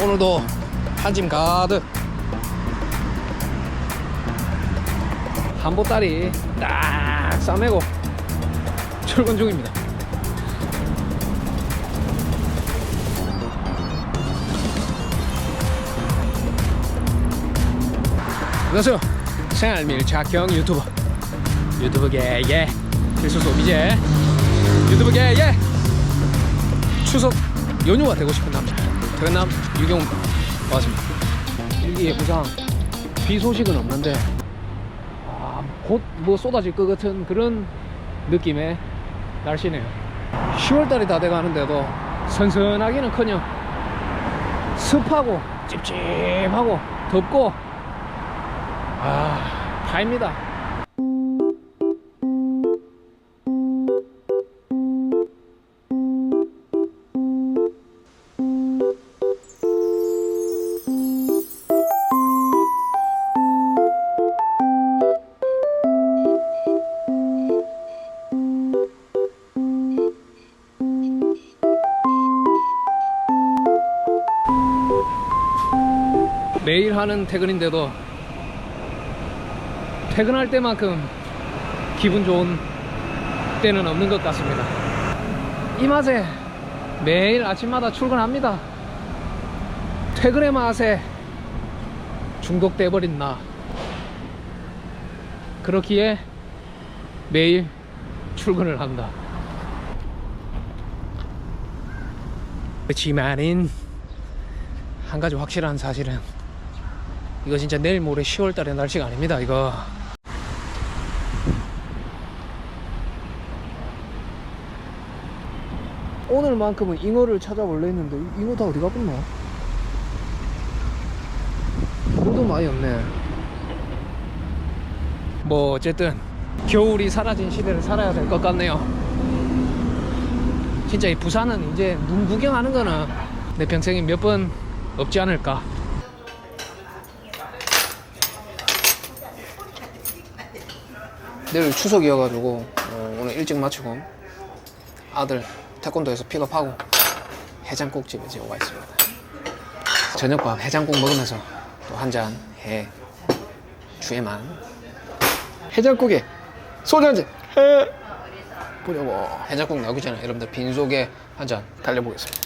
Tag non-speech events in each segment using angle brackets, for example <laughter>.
오늘도 한 짐 가득. 한보따리 딱 싸매고 출근 중입니다. 안녕하세요. 생활밀착형 유튜버. 유튜브계의 필수 소비재 유튜브계의 추석 연휴가 되고 싶은 남자 퇴근남 유경훈 반갑습니다. 일기예보상 비 소식은 없는데 아, 곧뭐 쏟아질 것 같은 그런 느낌의 날씨네요. 10월달이 다 돼가는데도 선선하기는커녕 습하고 찝찝하고 덥고 아 파입니다. 하는 퇴근인데도 퇴근할 때만큼 기분 좋은 때는 없는 것 같습니다. 이 맛에 매일 아침마다 출근합니다. 퇴근의 맛에 중독돼 버린 나. 그렇기에 매일 출근을 한다. 그렇지만은 한 가지 확실한 사실은 이거 진짜 내일 모레 10월 달의 날씨가 아닙니다 이거. 오늘만큼은 잉어를 찾아볼래 했는데 이- 잉어 다 어디 가봤나? 모두 많이 없네. 뭐 어쨌든 겨울이 사라진 시대를 살아야 될 것 같네요. 진짜 이 부산은 이제 눈 구경하는 거는 내 평생에 몇 번 없지 않을까 내일 추석이어가지고 어, 오늘 일찍 마치고 아들 태권도에서 픽업하고 해장국집에 지금 와 있습니다. 저녁밥 해장국 먹으면서 또 한 잔 해 주에만 해장국에 소주 한잔 해 보려고 해장국 나오기 전에 여러분들 빈속에 한 잔 달려보겠습니다.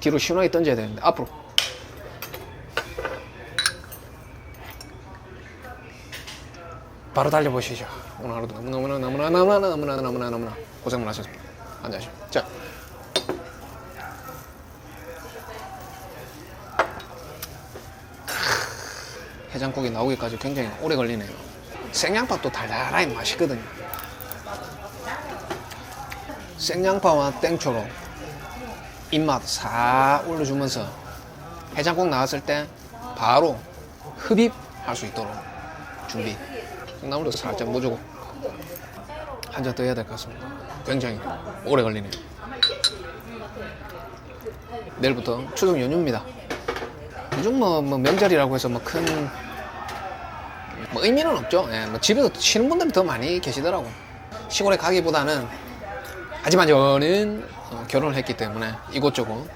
뒤로 시원하게 던져야 되는데 앞으로 바로 달려보시죠. 오늘 하루도 너무너무나 너무나 너무나 너무나 너무나 너무나 고생 많으셨습니다. 앉으시죠. 자. 해장국이 나오기까지 굉장히 오래 걸리네요. 생양밥도 달달하게 맛있거든요. 생양파와 땡초로 입맛 싹 올려주면서 해장국 나왔을 때 바로 흡입할 수 있도록 준비. 콩나물도 살짝 묻주고 한 잔 더 해야 될 것 같습니다. 굉장히 오래 걸리네요. 내일부터 추석 연휴입니다. 요즘 뭐, 뭐 명절이라고 해서 뭐큰 뭐 의미는 없죠. 예, 뭐 집에서 쉬는 분들이 더 많이 계시더라고. 시골에 가기보다는 하지만 저는 어, 결혼을 했기 때문에 이곳저곳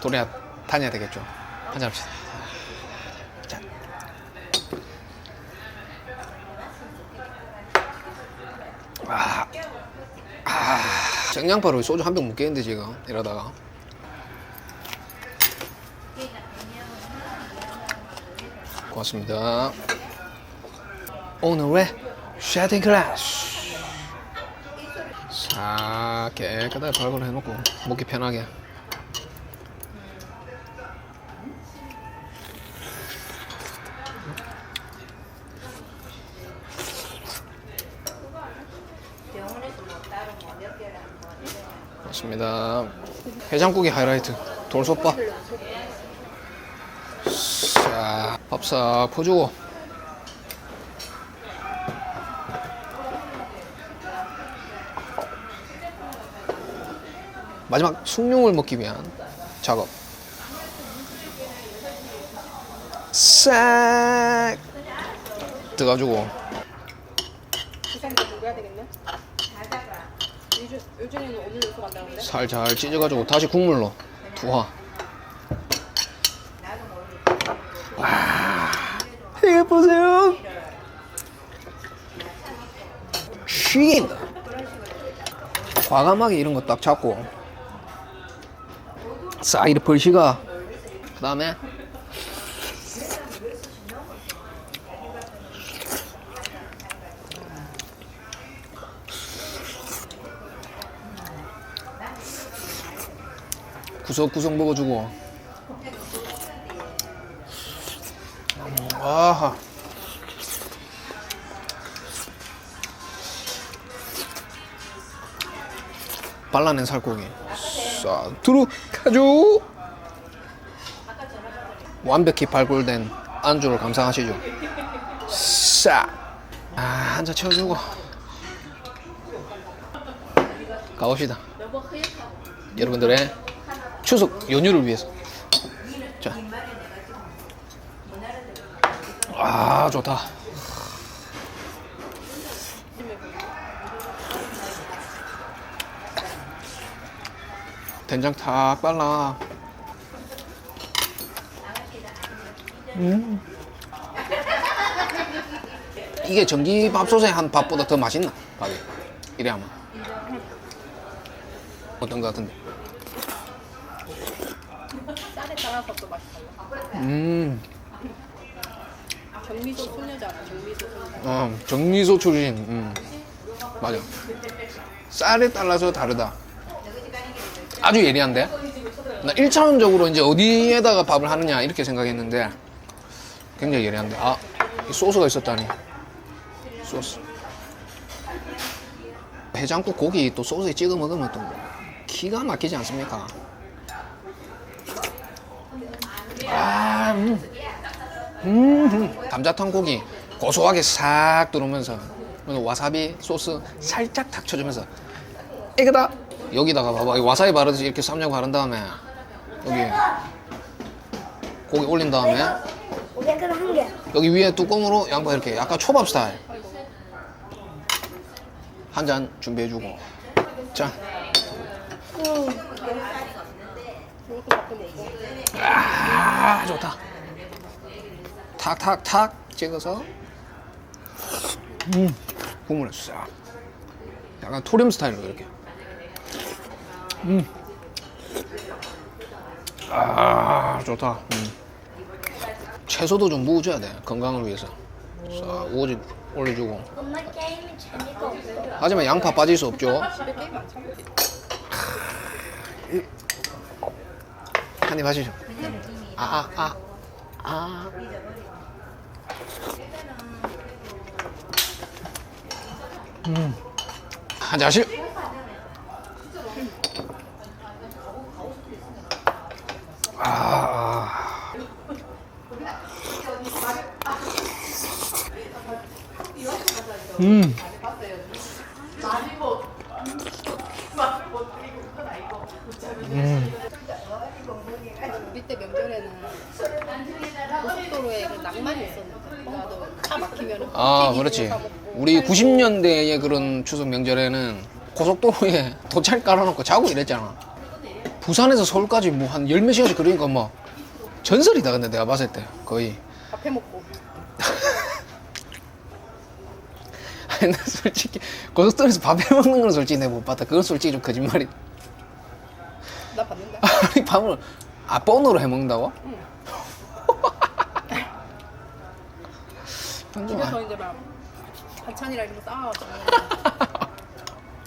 돌아 다녀야 되겠죠. 한잔 합시다. 아, 아, 생양파로 소주 한병 먹겠는데 지금 이러다가. 고맙습니다. 오늘의 쉐팅 클래스. 싹 깨끗하게 발굴 해놓고 먹기 편하게 맞습니다. 해장국이 하이라이트. 돌솥밥. 자, 밥싹 퍼주고. 마지막 숭늉을 먹기 위한 작업. 싹 비싼 거 먹어야 되겠네. 이 요즘, 요즘에는 오늘 요소 간다는데? 살잘 찢어가지고 다시 국물로 투하. 와, 이거 보세요. 쉬긴다. 과감하게 이런 거 딱 잡고 사이드 벌시가 그 다음에 구석구석 먹어주고. 음, 아하. 발라낸 살코기. 싹 들어가죠 완벽히 발굴된 안주를 감상하시죠. 싹 아, 한잔 채워주고. 가봅시다. 여러분들의 추석 연휴를 위해서. 자. 아, 좋다. 된장 탁 발라. 음. 이게 전기밥솥에 한 밥보다 더 맛있나? 밥이. 이래 하면. 어떤 것 같은데? 또 맛이 달라. 음. 정미소 소녀잖아, 정미소 소녀. 어, 정미소 출신. 음. 맞아. 쌀에 따라서 다르다. 아주 예리한데? 나 1차원적으로 이제 어디에다가 밥을 하느냐 이렇게 생각했는데 굉장히 예리한데. 아, 이 소스가 있었다니. 소스. 해장국 고기 또 소스에 찍어 먹으면 또 기가 막히지 않습니까? 아, 음. 음, 감자탕 고기 고소하게 싹 들어오면서 와사비 소스 살짝 탁 쳐주면서 이거다. 여기다가 봐봐. 이 와사비 바르듯이 이렇게 쌈장 바른 다음에 여기 고기 올린 다음에. 여기 위에 뚜껑으로 양파 이렇게 약간 초밥 스타일. 한 잔 준비해주고. 자. 이것도 갖고 먹고. 아, 좋다. 탁탁탁 찍어서 음, 국물에 싹. 약간 토렴 스타일로 이렇게. 음. 아, 좋다. 음. 채소도 좀 무워줘야 돼. 건강을 위해서. 싹 우거지 올려주고. 엄마 게임이 재미가 없어. 하지만 양파 빠질 수 없죠. 한입 하시죠. 아, 아, 아. 아. 음. 한 잔씩. 아. 음. 고속도로에 그 낭만이 있었는데. 나도 차 막히면 아, 그렇지. 우리 90년대의 그런 추석 명절에는 고속도로에 <laughs> 도찰 깔아놓고 자고 이랬잖아. 부산에서 서울까지 뭐 한 열 몇 시간씩 그러니까 뭐 전설이다 근데 내가 봤을 때 거의. 밥해 먹고. <laughs> 아니 나 솔직히 고속도로에서 밥 해 먹는 건 솔직히 내가 못 봤다. 그건 솔직히 좀 거짓말이. 나 봤는데. <laughs> 아니 밥을 아 뻔으로 해 먹는다고? <laughs> 집에서 이제 막 반찬이랑 이런 거 싸와서. <laughs>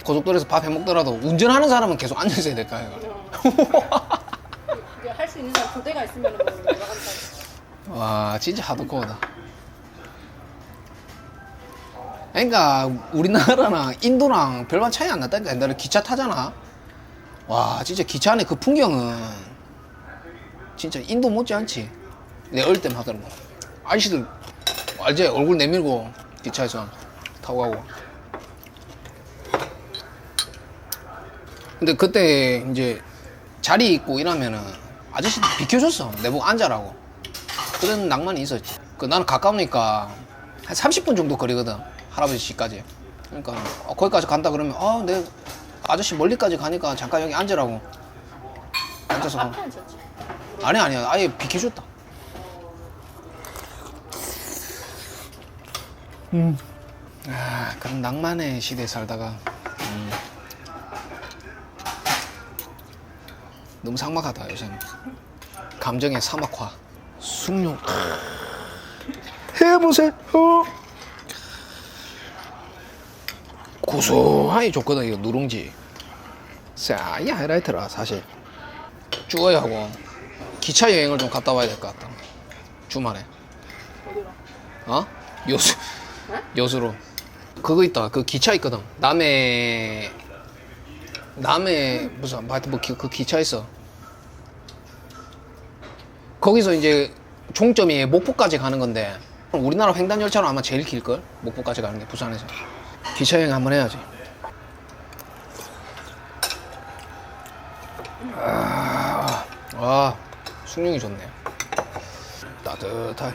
고속도로에서 밥 해 먹더라도 운전하는 사람은 계속 앉아 있어야 될까 해가. <laughs> 이게 할수 있는 사람 교대가 있으면 뭐 가지 와 진짜 하드코어다. 그러니까 우리나라랑 인도랑 별반 차이 안 났다니까 옛날에 기차 타잖아. 와 진짜 기차 안에 그 풍경은 진짜 인도 못지않지. 내 어릴 때 하더라고. 아저씨들 알지 얼굴 내밀고 기차에서 타고 가고. 근데 그때 이제 자리 있고 이러면은 아저씨들 비켜줬어. 내보고 앉아라고. 그런 낭만이 있었지. 그 나는 가까우니까 한 30분 정도 거리거든. 할아버지 집까지. 그러니까 어, 거기까지 간다 그러면 아, 내 아저씨 멀리까지 가니까 잠깐 여기 앉으라고 앉아서. 아니 아니야. 아예 비켜줬다. 음. 아 그런 낭만의 시대에 살다가 음. 너무 삭막하다 요새는. 감정의 사막화. 숭늉 해보세요. 고소하니 좋거든 이거 누룽지. 자, 이 하이라이트라 사실. 쭈어야 하고 기차 여행을 좀 갔다 와야 될 것 같다. 주말에. 어디가? 어? 여수. 네? 여수로. 그거 있다. 그 기차 있거든. 남해 남해 무슨 하여튼 뭐그 그 기차 있어. 거기서 이제 종점이 목포까지 가는 건데 우리나라 횡단 열차로 아마 제일 길 걸? 목포까지 가는 게 부산에서. 기차 여행 한번 해야지. 아, 와 숭늉이 좋네 따뜻해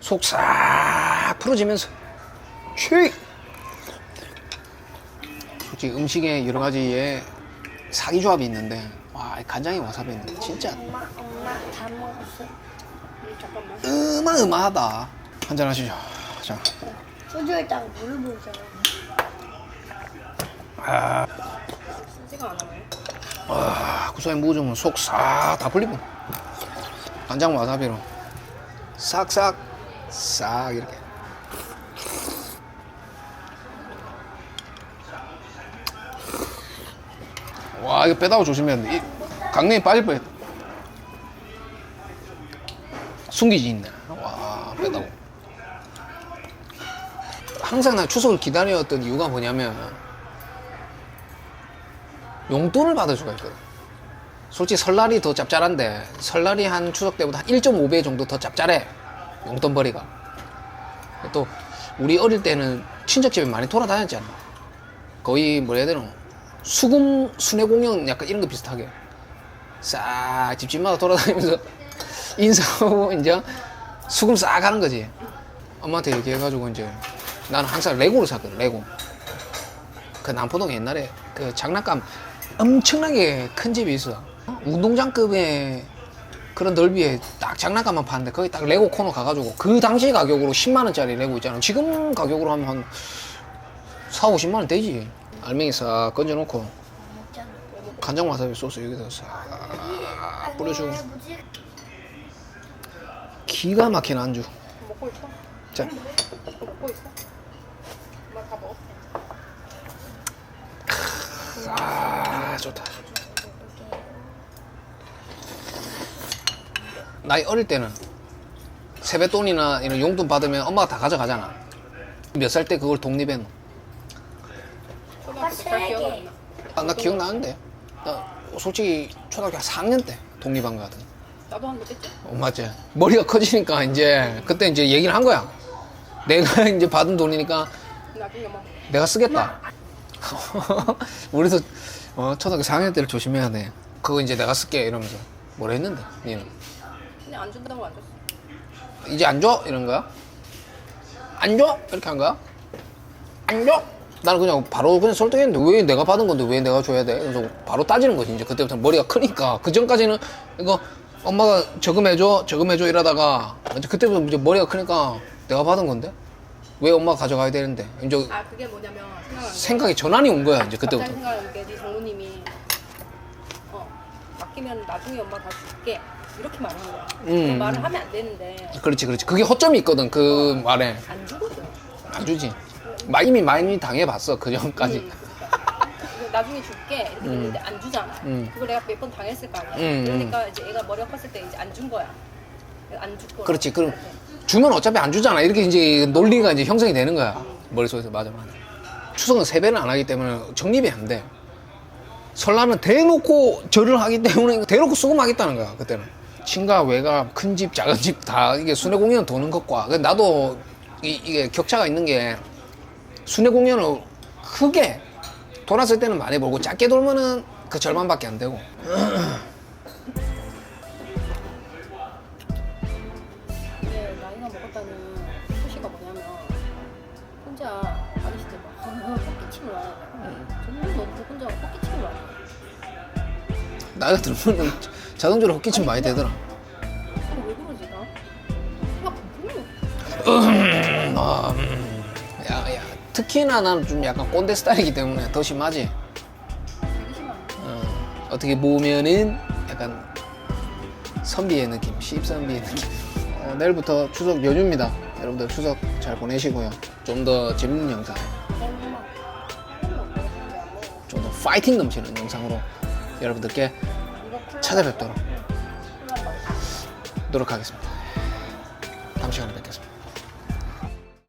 속싹 풀어지면서 취 솔직히 음식에 여러 가지의 사기 조합이 있는데 와이 간장에 와사비 있는데 진짜 엄마 엄마 다 먹었어. 음, 잠깐만. 어마어마하다 한잔 하시죠 자 소주에다가 물을 부으잖아. 아, 쓰지가 않아요. 와, 구수하게 묵으면 속싹 다 풀리고. 간장 와사비로 싹싹 싹 이렇게. 와 이거 빼다가 조심해야 돼. 이, 강냉이 빠질 뻔했다. 숨기지 있네. 와 빼다고. 항상 나 추석을 기다렸던 이유가 뭐냐면 용돈을 받을 수가 있거든. 솔직히 설날이 더 짭짤한데 설날이 한 추석 때보다 한 1.5배 정도 더 짭짤해. 용돈벌이가. 또 우리 어릴 때는 친척집에 많이 돌아다녔잖아. 거의 뭐라 해야 되나 수금 순회 공연 약간 이런 거 비슷하게 싹 집집마다 돌아다니면서 <laughs> 인사하고 이제 수금 싹 하는 거지. 엄마한테 얘기해가지고 이제 나는 항상 레고를 샀거든. 레고. 그 남포동 옛날에 그 장난감 엄청나게 큰 집이 있어. 운동장급의 그런 넓이에 딱 장난감만 파는데 거기 딱 레고 코너 가가지고 그 당시 가격으로 10만 원짜리 레고 있잖아. 지금 가격으로 하면 한 4, 50만 원 되지. 알맹이 싹 건져놓고. 간장 와사비 소스 여기다 싹 뿌려주고 뭐지? 기가 막힌 안주. 먹고 있어? 자, 또 먹고 있어? 엄마 다 먹었어. 아 좋다. 나이 어릴 때는 세뱃돈이나 이런 용돈 받으면 엄마가 다 가져가잖아. 몇 살 때 그걸 독립했노? 안 나. 아, 나 기억나는데. 나 솔직히 초등학교 4학년 때 독립한 거 같은. 나도 한거 뺐지? 어, 맞지. 머리가 커지니까 이제 그때 이제 얘기를 한 거야. 내가 <laughs> 이제 받은 돈이니까 막 내가 쓰겠다. <laughs> 우리도 어, 초등학교 4학년 때를 조심해야 돼. 그거 이제 내가 쓸게 이러면서 뭐라 했는데 니는 그냥 안 준다고 안 줬어. 이제 안 줘? 이런 거야? 안 줘? 이렇게 한 거야? 안 줘? 나는 그냥 바로 그냥 설득했는데 왜 내가 받은 건데 왜 내가 줘야 돼? 그래서 바로 따지는 거지 이제 그때부터 머리가 크니까 그 전까지는 이거 엄마가 저금해줘 저금해줘 이러다가 이제 그때부터 이제 머리가 크니까 내가 받은 건데 왜 엄마가 가져가야 되는데 이제 아 그게 뭐냐면 생각이 전환이 온 거야 이제 그때부터 갑자기 생각나는 게네 장모님이 어 맡기면 나중에 엄마 다 줄게 이렇게 말하는 거야. 음. 그 말을 하면 안 되는데 그렇지 그렇지 그게 허점이 있거든 그 말에 안 주거든. 안 주지 마- 이미 많이 당해봤어 그 전까지 음, 그러니까 이거 나중에 줄게 이렇게 했는데 안 주잖아. 음. 그걸 내가 몇 번 당했을 거 아니야. 음, 그러니까 이제 애가 머리가 컸을 때 이제 안 준 거야. 안 줄 거야. 그렇지 그럼 주면 어차피 안 주잖아. 이렇게 이제 논리가 이제 형성이 되는 거야. 머릿속에서. 맞아 맞아. 추석은 세배는 안 하기 때문에 정립이 안 돼. 설날은 대놓고 절을 하기 때문에 대놓고 수금하겠다는 거야 그때는. 친가 외가 큰 집 작은 집 다 이게 순회 공연 도는 것과. 나도 이, 이게 격차가 있는 게 순회 공연을 크게 돌았을 때는 많이 벌고 작게 돌면은 그 절반밖에 안 되고 <clears throat> 혼자 헛기침이 많아. 나이가 들면 자동적으로 헛기침 많이 되더라. 어, 왜 그러지 나? 막 <clears throat> 아, 음. 야, 야, 특히나 나는 좀 약간 꼰대 스타일이기 때문에 더 심하지. 되게 심한. 어, 어떻게 보면은 약간 선비의 느낌, 시입선비의 느낌. 어, 내일부터 추석 연휴입니다. 여러분들 추석 잘 보내시고요. 좀 더 재밌는 영상, 파이팅 넘치는 영상으로 여러분들께 찾아뵙도록 노력하겠습니다. 다음 시간에 뵙겠습니다.